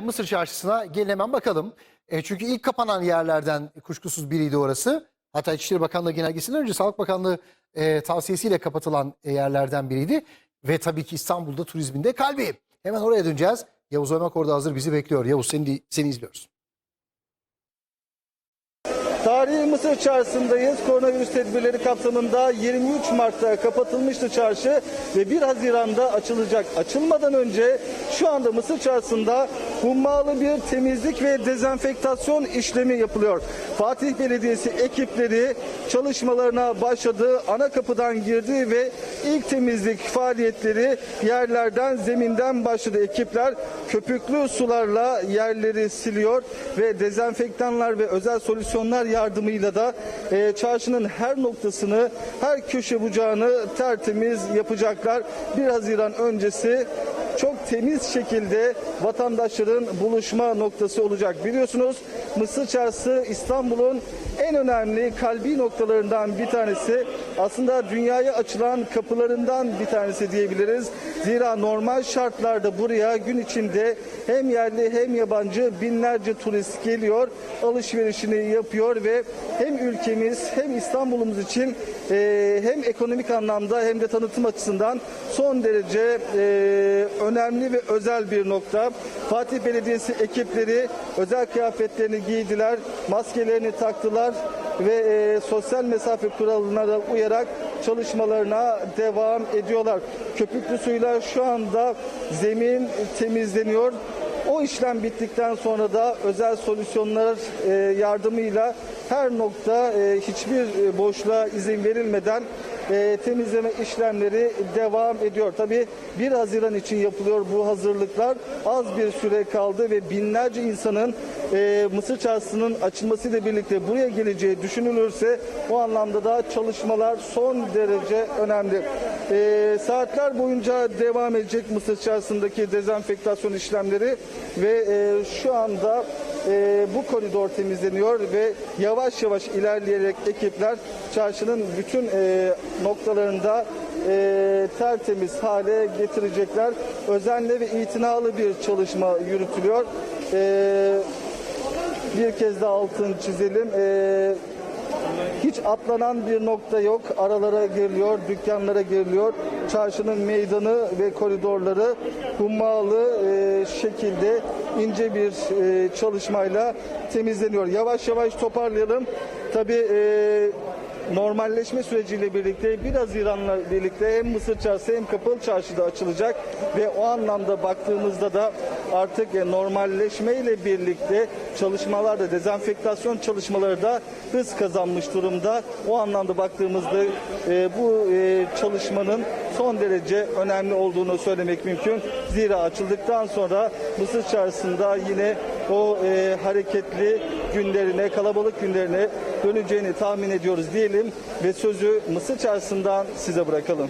Mısır çarşısına gelin hemen bakalım. E, çünkü ilk kapanan yerlerden kuşkusuz biriydi orası. Hatta İçişleri Bakanlığı genelgesinden önce Sağlık Bakanlığı e, tavsiyesiyle kapatılan e, yerlerden biriydi. Ve tabii ki İstanbul'da turizmin de kalbi. Hemen oraya döneceğiz. Yavuz Oymak orada hazır bizi bekliyor. Yavuz seni, seni izliyoruz. Tarihi Mısır çarşısındayız. Koronavirüs tedbirleri kapsamında 23 Mart'ta kapatılmıştı çarşı ve 1 Haziran'da açılacak. Açılmadan önce şu anda Mısır çarşısında hummalı bir temizlik ve dezenfektasyon işlemi yapılıyor. Fatih Belediyesi ekipleri çalışmalarına başladı. Ana kapıdan girdi ve ilk temizlik faaliyetleri yerlerden, zeminden başladı. Ekipler köpüklü sularla yerleri siliyor ve dezenfektanlar ve özel solüsyonlar yardımıyla da e, çarşının her noktasını, her köşe bucağını tertemiz yapacaklar. 1 Haziran öncesi çok temiz şekilde vatandaşların buluşma noktası olacak. Biliyorsunuz Mısır Çarşısı İstanbul'un en önemli kalbi noktalarından bir tanesi. Aslında dünyaya açılan kapılarından bir tanesi diyebiliriz. Zira normal şartlarda buraya gün içinde hem yerli hem yabancı binlerce turist geliyor, alışverişini yapıyor ve hem ülkemiz hem İstanbul'umuz için e, hem ekonomik anlamda hem de tanıtım açısından son derece e, önemli ve özel bir nokta. Fatih Belediyesi ekipleri özel kıyafetlerini giydiler, maskelerini taktılar ve e, sosyal mesafe kuralına da uyarak çalışmalarına devam ediyorlar. Köpüklü suyla şu anda zemin temizleniyor. O işlem bittikten sonra da özel solüsyonlar e, yardımıyla her nokta e, hiçbir e, boşluğa izin verilmeden e, temizleme işlemleri devam ediyor. Tabii 1 Haziran için yapılıyor bu hazırlıklar. Az bir süre kaldı ve binlerce insanın e, Mısır Çarşısı'nın açılmasıyla birlikte buraya geleceği düşünülürse o anlamda da çalışmalar son derece önemli. E, saatler boyunca devam edecek Mısır Çarşısı'ndaki dezenfektasyon işlemleri ve e, şu anda e, bu koridor temizleniyor ve yavaş yavaş ilerleyerek ekipler çarşının bütün e, noktalarında e, tertemiz hale getirecekler. Özenli ve itinalı bir çalışma yürütülüyor. E, bir kez daha altını çizelim. E, hiç atlanan bir nokta yok. Aralara giriliyor, dükkanlara giriliyor. Çarşının meydanı ve koridorları hummalı e, şekilde ince bir e, çalışmayla temizleniyor. Yavaş yavaş toparlayalım. Tabii e, normalleşme süreciyle birlikte 1 Haziran'la birlikte hem Mısır Çarşısı hem Kapalı Çarşı'da açılacak ve o anlamda baktığımızda da artık e, normalleşme ile birlikte çalışmalarda dezenfektasyon çalışmaları da hız kazanmış durumda. O anlamda baktığımızda e, bu e, çalışmanın son derece önemli olduğunu söylemek mümkün. Zira açıldıktan sonra Mısır Çarşısı'nda yine o e, hareketli günlerine, kalabalık günlerine döneceğini tahmin ediyoruz diyelim ve sözü Mısır Çarşısı'ndan size bırakalım.